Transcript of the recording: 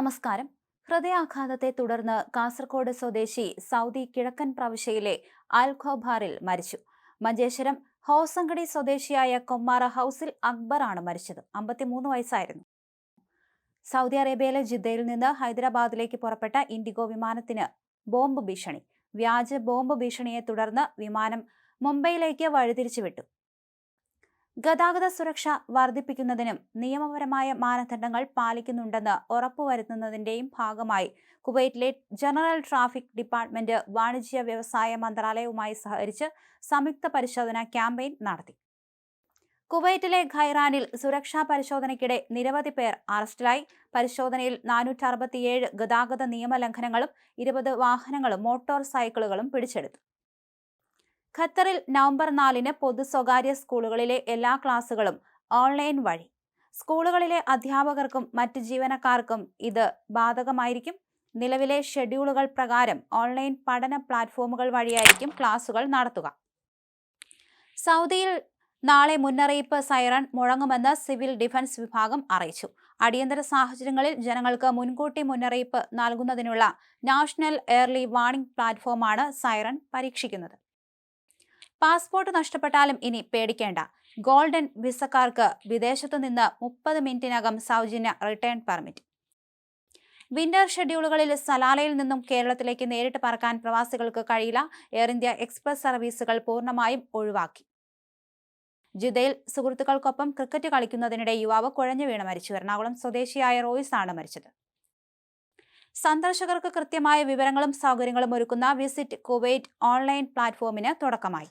നമസ്കാരം. ഹൃദയാഘാതത്തെ തുടർന്ന് കാസർഗോഡ് സ്വദേശി സൗദി കിഴക്കൻ പ്രവിശ്യയിലെ അൽഖോബാറിൽ മരിച്ചു. മഞ്ചേശ്വരം ഹോസങ്കടി സ്വദേശിയായ കൊമ്മാറ ഹൗസിൽ അക്ബറാണ് മരിച്ചത്. അമ്പത്തിമൂന്ന് വയസ്സായിരുന്നു. സൗദി അറേബ്യയിലെ ജിദ്ദയിൽ നിന്ന് ഹൈദരാബാദിലേക്ക് പുറപ്പെട്ട ഇൻഡിഗോ വിമാനത്തിന് ബോംബ് ഭീഷണി. വ്യാജ ബോംബ് ഭീഷണിയെ തുടർന്ന് വിമാനം മുംബൈയിലേക്ക് വഴിതിരിച്ചുവിട്ടു. ഗതാഗത സുരക്ഷ വർദ്ധിപ്പിക്കുന്നതിനും നിയമപരമായ മാനദണ്ഡങ്ങൾ പാലിക്കുന്നുണ്ടെന്ന് ഉറപ്പുവരുത്തുന്നതിന്റെയും ഭാഗമായി കുവൈറ്റിലെ ജനറൽ ട്രാഫിക് ഡിപ്പാർട്ട്മെന്റ് വാണിജ്യ വ്യവസായ മന്ത്രാലയവുമായി സഹകരിച്ച് സംയുക്ത പരിശോധന ക്യാമ്പയിൻ നടത്തി. കുവൈറ്റിലെ ഖൈറാനിൽ സുരക്ഷാ പരിശോധനയ്ക്കിടെ നിരവധി പേർ അറസ്റ്റിലായി. പരിശോധനയിൽ നാനൂറ്റി അറുപത്തിയേഴ് ഗതാഗത നിയമലംഘനങ്ങളും ഇരുപത് വാഹനങ്ങളും മോട്ടോർ സൈക്കിളുകളും പിടിച്ചെടുത്തു. ഖത്തറിൽ നവംബർ നാലിന് പൊതു സ്വകാര്യ സ്കൂളുകളിലെ എല്ലാ ക്ലാസുകളും ഓൺലൈൻ വഴി. സ്കൂളുകളിലെ അധ്യാപകർക്കും മറ്റ് ജീവനക്കാർക്കും ഇത് ബാധകമായിരിക്കും. നിലവിലെ ഷെഡ്യൂളുകൾ പ്രകാരം ഓൺലൈൻ പഠന പ്ലാറ്റ്ഫോമുകൾ വഴിയായിരിക്കും ക്ലാസുകൾ നടത്തുക. സൗദിയിൽ നാളെ മുന്നറിയിപ്പ് സൈറൺ മുഴങ്ങുമെന്ന് സിവിൽ ഡിഫൻസ് വിഭാഗം അറിയിച്ചു. അടിയന്തര സാഹചര്യങ്ങളിൽ ജനങ്ങൾക്ക് മുൻകൂട്ടി മുന്നറിയിപ്പ് നൽകുന്നതിനുള്ള നാഷണൽ എയർലി വാർണിംഗ് പ്ലാറ്റ്ഫോമാണ് സൈറൺ പരീക്ഷിക്കുന്നത്. പാസ്പോർട്ട് നഷ്ടപ്പെട്ടാലും ഇനി പേടിക്കേണ്ട. ഗോൾഡൻ വിസക്കാർക്ക് വിദേശത്തു നിന്ന് മുപ്പത് മിനിറ്റിനകം സൗജന്യ റിട്ടേൺ പെർമിറ്റ്. വിന്റർ ഷെഡ്യൂളുകളിൽ സലാലയിൽ നിന്നും കേരളത്തിലേക്ക് നേരിട്ട് പറക്കാൻ പ്രവാസികൾക്ക് കഴിയില്ല. എയർ ഇന്ത്യ എക്സ്പ്രസ് സർവീസുകൾ പൂർണമായും ഒഴിവാക്കി. ജിദ്ദയിൽ സുഹൃത്തുക്കൾക്കൊപ്പം ക്രിക്കറ്റ് കളിക്കുന്നതിനിടെ യുവാവ് കുഴഞ്ഞു വീണ് മരിച്ചു. എറണാകുളം സ്വദേശിയായ റോയ്സ് ആണ് മരിച്ചത്. സന്ദർശകർക്ക് കൃത്യമായ വിവരങ്ങളും സൗകര്യങ്ങളും ഒരുക്കുന്ന വിസിറ്റ് കുവൈറ്റ് ഓൺലൈൻ പ്ലാറ്റ്ഫോമിന് തുടക്കമായി.